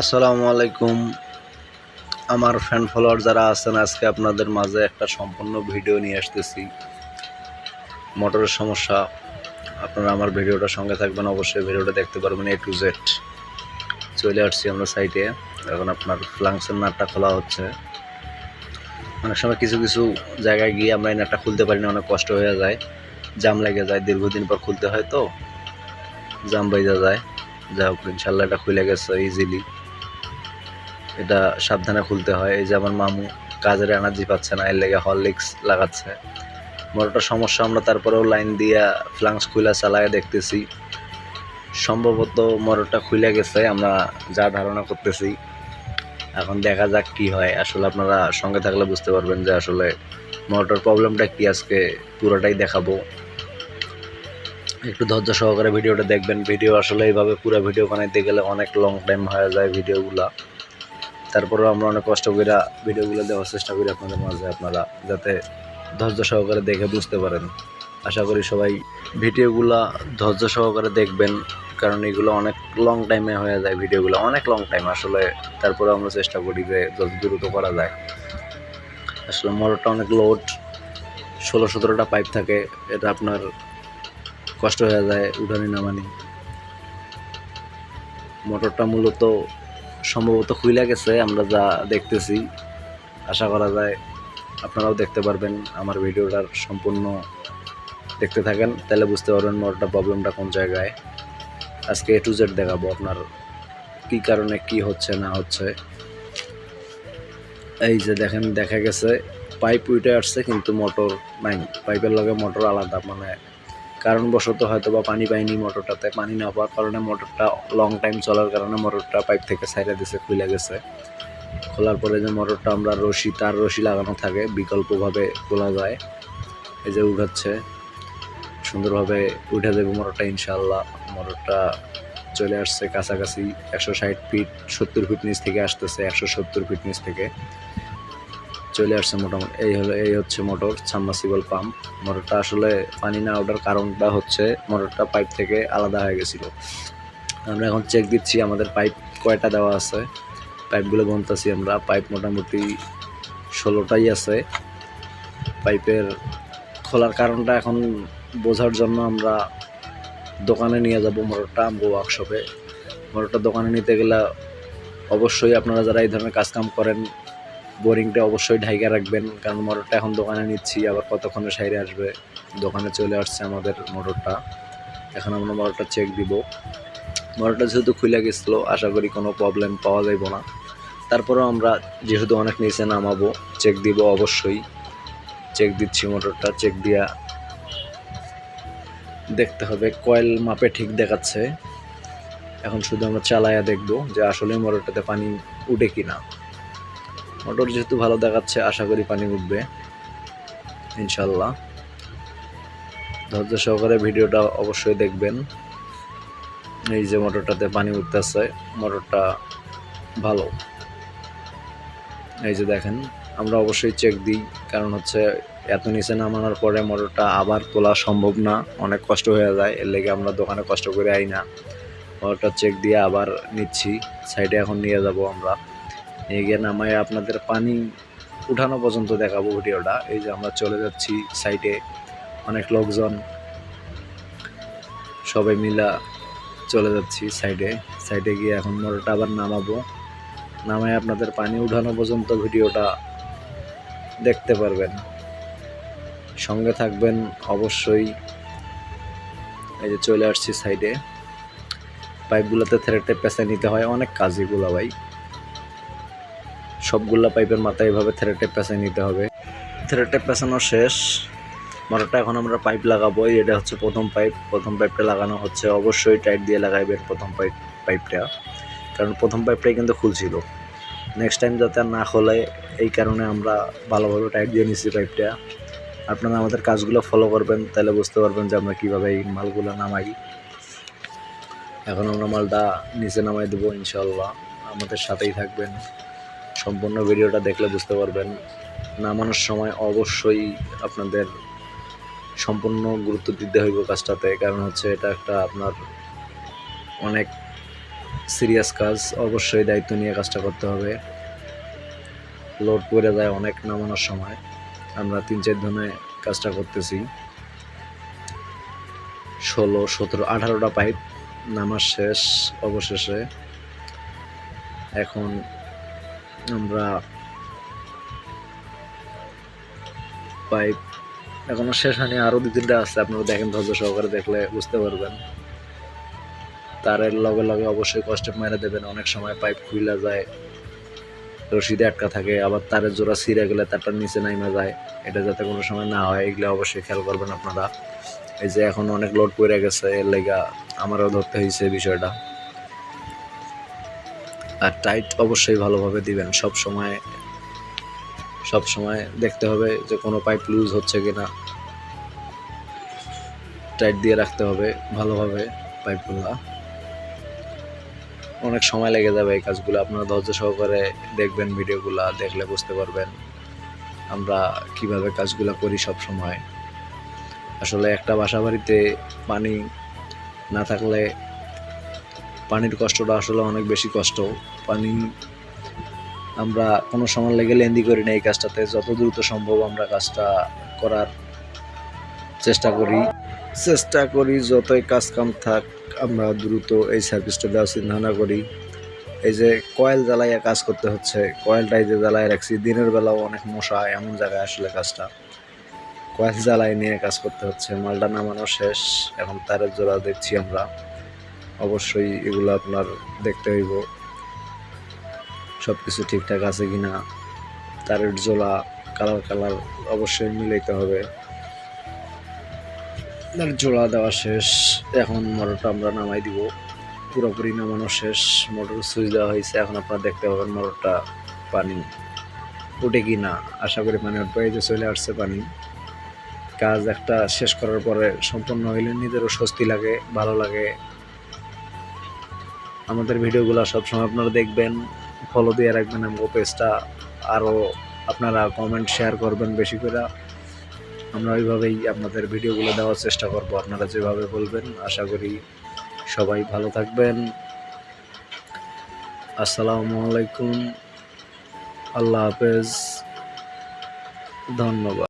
আসসালামু আলাইকুম। আমার ফ্যান ফলোয়ার যারা আছেন, আজকে আপনাদের মাঝে একটা সম্পূর্ণ ভিডিও নিয়ে আসতেছি। মোটরের সমস্যা, আপনারা আমার ভিডিওটার সঙ্গে থাকবেন, অবশ্যই ভিডিওটা দেখতে পারবেন এ টু জেড চলে আসছি আমরা সাইটে এখন আপনার ফ্লাংসের নাটটা খোলা হচ্ছে। অনেক সময় কিছু কিছু জায়গায় গিয়ে আমরা এই নাটটা খুলতে পারি না, অনেক কষ্ট হয়ে যায়। জাম লেগে যায়, দীর্ঘদিন পর খুলতে হয় তো। জাম বাইজা যায়। যা হোক ইনশাল্লাহ এটা খুলে গেছে ইজিলি এটা সাবধানে খুলতে হয়। এই যে আমার মামু কাজের এনার্জি পাচ্ছে না, এর লেগে হরলিক্স লাগাচ্ছে। মোটরটা সমস্যা, আমরা তারপরেও লাইন দিয়া ফ্লাংস খুলে চালায় দেখতেছি। সম্ভবত মোটরটা খুলে গেছে, আমরা যা ধারণা করতেছি। এখন দেখা যাক কি হয়। আসলে আপনারা সঙ্গে থাকলে বুঝতে পারবেন যে আসলে মোটর প্রবলেমটা কি আজকে, পুরোটাই দেখাবো। একটু ধৈর্য সহকারে ভিডিওটা দেখবেন। ভিডিও আসলে এইভাবে পুরো ভিডিও বানাইতে গেলে অনেক লং টাইম হয়ে যায় ভিডিওগুলা। তারপরেও আমরা অনেক কষ্ট করে ভিডিওগুলো দেওয়ার চেষ্টা করি আপনাদের মাঝে, আপনারা যাতে ধৈর্য সহকারে দেখে বুঝতে পারেন। আশা করি সবাই ভিডিওগুলা ধৈর্য সহকারে দেখবেন, কারণ এগুলো অনেক লং টাইমে হয়ে যায় ভিডিওগুলো, অনেক লং টাইম আসলে তারপরে আমরা চেষ্টা করি যে যত দ্রুত করা যায়। আসলে মোটরটা অনেক লোড ষোলো সতেরোটা পাইপ থাকে, এটা আপনার কষ্ট হয়ে যায় উঠানি নামানি মোটরটা মূলত সম্ভবত খুইলা গেছে, আমরা যা দেখতেছি, আশা করা যায় আপনারাও দেখতে পারবেন, আমার ভিডিওটার সম্পূর্ণ দেখতে থাকেন, তাহলে বুঝতে পারবেন মোটরটা প্রবলেমটা কোন জায়গায়। আজকে এ টু জেড দেখাবো আপনার কী কারণে কি হচ্ছে, না হচ্ছে। এই যে দেখেন, দেখা গেছে পাইপ উইটে আসছে, কিন্তু মোটর নাই পাইপের লগে মোটর আলাদা মানে কারণবশত হয়তো বা পানি পাইনি মোটরটাতে। পানি না পাওয়ার কারণে মোটরটা লং টাইম চলার কারণে মোটরটা পাইপ থেকে সাইডে দিছে খুলে গেছে। খোলার পরে যে মোটরটা আমরা রশি, তার রশি লাগানো থাকে, বিকল্পভাবে খোলা যায়। এই যে উঠাচ্ছে সুন্দরভাবে উঠে দেবে মোটরটা ইনশাল্লাহ মোটরটা চলে আসছে কাছাকাছি একশো ষাট ফিট সত্তর ফিট নিচ থেকে আসতেছে, একশো সত্তর ফিট নিচ থেকে। চলে আসছে মোটামুটি। এই হলো, এই হচ্ছে মোটর সাবমার্সিবল পাম্প। মোটরটা আসলে পানি না ওঠার কারণটা হচ্ছে মোটরটা পাইপ থেকে আলাদা হয়ে গেছিল। আমরা এখন চেক দিচ্ছি, আমাদের পাইপ কয়টা দেওয়া আছে। পাইপগুলো গনতাছি আমরা। পাইপ মোটামুটি ষোলোটাই আছে। পাইপের খোলার কারণটা এখন বোঝার জন্য আমরা দোকানে নিয়ে যাব মোটরটা আমগো ওয়ার্কশপে মোটরটা দোকানে নিতে গেলে অবশ্যই আপনারা যারা এই ধরনের কাজকাম করেন বোরিংটা অবশ্যই ঢাইকা রাখবেন, কারণ মোটরটা এখন দোকানে নিচ্ছি, আবার কতক্ষণে সাইডে আসবে? দোকানে চলে আসছে আমাদের মোটরটা। এখন আমরা মোটরটা চেক দিব। মোটরটা যেহেতু খুলে গেছিল, আশা করি কোনো প্রবলেম পাওয়া যাইব না। তারপরেও আমরা যেহেতু অনেক নিচে নামাবো চেক দিব অবশ্যই। চেক দিচ্ছি মোটরটা চেক দিয়া দেখতে হবে কয়েল মাপে ঠিক দেখাচ্ছে। এখন শুধু আমরা চালায়া দেখব যে আসলে মোটরটাতে পানি উঠে কি না মোটর যেহেতু ভালো দেখাচ্ছে, আশা করি পানি উঠবে, ইনশাল্লাহ। ধৈর্য সহকারে ভিডিওটা অবশ্যই দেখবেন। এই যে মোটরটাতে পানি উঠতেছে মোটরটা ভালো। এই যে দেখেন, আমরা অবশ্যই চেক দিই, কারণ হচ্ছে এত নিচে নামানোর পরে মোটরটা আবার তোলা সম্ভব না, অনেক কষ্ট হয়ে যায়, এর লেগে আমরা দোকানে কষ্ট করে আই না। মোটরটা চেক দিয়ে আবার নিচ্ছি সাইডে এখন নিয়ে যাব আমরা। নিয়ে গিয়ে নামায় আপনাদের পানি উঠানো পর্যন্ত দেখাবো ভিডিওটা। এই যে আমরা চলে যাচ্ছি সাইডে অনেক লোকজন সবাই মিলা চলে যাচ্ছি সাইডে সাইডে গিয়ে এখন মোটরটা আবার নামাবো। নামায় আপনাদের পানি উঠানো পর্যন্ত ভিডিওটা দেখতে পারবেন। সঙ্গে থাকবেন অবশ্যই। এই যে চলে আসছি সাইডে পাইপগুলোতে থেরেটে পেঁচে নিতে হয়। অনেক কাজ এগুলো ভাই সবগুলা পাইপের মাথায় এভাবে থেরেটে পেঁচে নিতে হবে। থেরেটে পেঁচানো শেষ। মোটরটা এখন আমরা পাইপ লাগাবো। এটা হচ্ছে প্রথম পাইপ প্রথম পাইপটা লাগানো হচ্ছে। অবশ্যই টাইট দিয়ে লাগাইবেন প্রথম পাইপ পাইপটা কারণ প্রথম পাইপটাই কিন্তু খুলছিল নেক্সট টাইম যাতে না খোলে, এই কারণে আমরা ভালোভাবে টাইট দিয়ে নিচ্ছি পাইপটা আপনারা আমাদের কাজগুলো ফলো করবেন, তাহলে বুঝতে পারবেন যে আমরা কীভাবে এই মালগুলো নামাই। এখন আমরা মালটা নিচে নামাই দেবো ইনশাল্লাহ আমাদের সাথেই থাকবেন। সম্পূর্ণ ভিডিওটা দেখলে বুঝতে পারবেন, নামানোর সময় অবশ্যই আপনাদের সম্পূর্ণ গুরুত্ব দিতে হইব কাজটাতে, কারণ হচ্ছে এটা একটা আপনার অনেক সিরিয়াস কাজ, অবশ্যই দায়িত্ব নিয়ে কাজটা করতে হবে। লোড পড়ে যায় অনেক নামানোর সময়, আমরা তিন চার ধরনের কাজটা করতেছি। ষোলো, সতেরো, আঠারোটা পাইপ নামার শেষ অবশেষে এখন আমরা পাইপ এখনও শেষ হয়নি, আরও দু তিনটা আছে, আপনারা দেখেন ধৈর্য সহকারে দেখলে বুঝতে পারবেন। তারের লগে লগে অবশ্যই কষ্টে মেরে দেবেন, অনেক সময় পাইপ খুইলা যায়, রশিদে আটকা থাকে, আবার তারের জোড়া ছিঁড়ে গেলে তারটার নিচে নাইমা যায়, এটা যাতে কোনো সময় না হয়, এগুলো অবশ্যই খেয়াল করবেন আপনারা। এই যে এখন অনেক লোড পড়ে গেছে, এর লেগা আমারও ধরতে হয়েছে বিষয়টা। আর টাইট অবশ্যই ভালোভাবে দিবেন। সব সময় সব সময় দেখতে হবে যে কোনো পাইপ লুজ হচ্ছে কি না টাইট দিয়ে রাখতে হবে ভালোভাবে পাইপগুলো অনেক সময় লেগে যাবে এই কাজগুলো। আপনারা ধৈর্য সহকারে দেখবেন ভিডিওগুলো, দেখলে বুঝতে পারবেন আমরা কীভাবে কাজগুলো করি সব সময়। আসলে একটা বাসা বাড়িতে পানি না থাকলে পানির কষ্টটা আসলে অনেক বেশি কষ্ট। পানি আমরা কোনো সময় লেগে লেন্দি করি না এই কাজটাতে, যত দ্রুত সম্ভব আমরা কাজটা করার চেষ্টা করি। চেষ্টা করি যতই কাজ কাম থাক, আমরা দ্রুত এই সার্ভিসটা দেওয়ার চিন্তা করি। এই যে কয়েল জ্বালাইয়া কাজ করতে হচ্ছে কয়েলটাই যে জ্বালায় রাখছি, দিনের বেলাও অনেক মশা এমন জায়গায় আসলে কাজটা। কয়েল জ্বালাই নিয়ে কাজ করতে হচ্ছে, মালটা নামানো শেষ, এখন তারের জোড়া দেখছি আমরা। অবশ্যই এগুলো আপনার দেখতে হইব। সব কিছু ঠিকঠাক আছে কিনা, তারের জোলা কালার কালার অবশ্যই মিলাইতে হবে। তার জোলা দেওয়া শেষ, এখন মোটরটা আমরা নামাই দিব। পুরোপুরি নামানো শেষ, মোটর সুইচ দেওয়া হয়েছে, এখন আপনারা দেখতে পাবেন মোটরটা পানি উঠে কি না আশা করি পানি উঠবে এই যে চলে আসছে পানি। কাজ একটা শেষ করার পরে সম্পূর্ণ হইলে নিজেরও স্বস্তি লাগে, ভালো লাগে। আমাদের ভিডিওগুলো সবসময় আপনারা দেখবেন ফলো দিয়ে রাখবেন আমাকে পেজটা আরও আপনারা কমেন্ট শেয়ার করবেন বেশি করে। আমরা ওইভাবেই আপনাদের ভিডিওগুলো দেওয়ার চেষ্টা করব, আপনারা যেভাবে বলবেন, আশা করি সবাই ভালো থাকবেন। আসসালামু আলাইকুম, আল্লাহ হাফেজ, ধন্যবাদ।